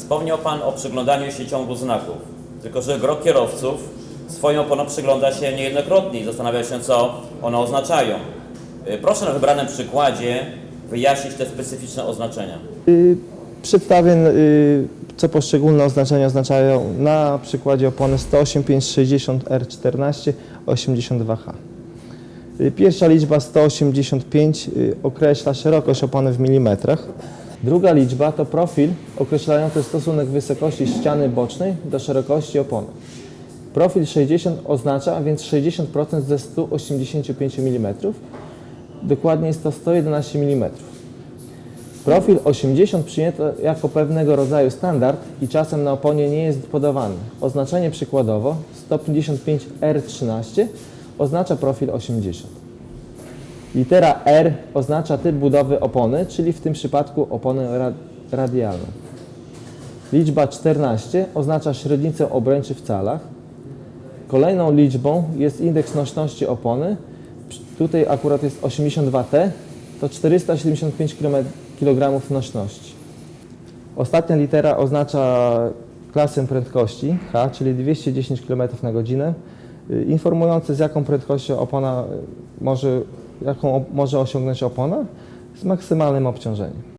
Wspomniał Pan o przyglądaniu się ciągu znaków. Tylko, że gro kierowców swoją oponą przygląda się niejednokrotnie i zastanawia się, co one oznaczają. Y, Proszę na wybranym przykładzie wyjaśnić te specyficzne oznaczenia. Y, Przedstawię, y, co poszczególne oznaczenia oznaczają na przykładzie opony 18560 R14 82H. Y, Pierwsza liczba 185 y, określa szerokość opony w milimetrach. Druga liczba to profil określający stosunek wysokości ściany bocznej do szerokości opony. Profil 60 oznacza więc 60% ze 185 mm. Dokładnie jest to 111 mm. Profil 80 przyjęto jako pewnego rodzaju standard i czasem na oponie nie jest podawany. Oznaczenie przykładowo 155R13 oznacza profil 80. Litera R oznacza typ budowy opony, czyli w tym przypadku oponę ra radialną. Liczba 14 oznacza średnicę obręczy w calach. Kolejną liczbą jest indeks nośności opony. Tutaj akurat jest 82T, to 475 kg nośności. Ostatnia litera oznacza klasę prędkości H, czyli 210 km na godzinę, y, informujące z jaką prędkością opona y, może, jaką może osiągnąć opona z maksymalnym obciążeniem.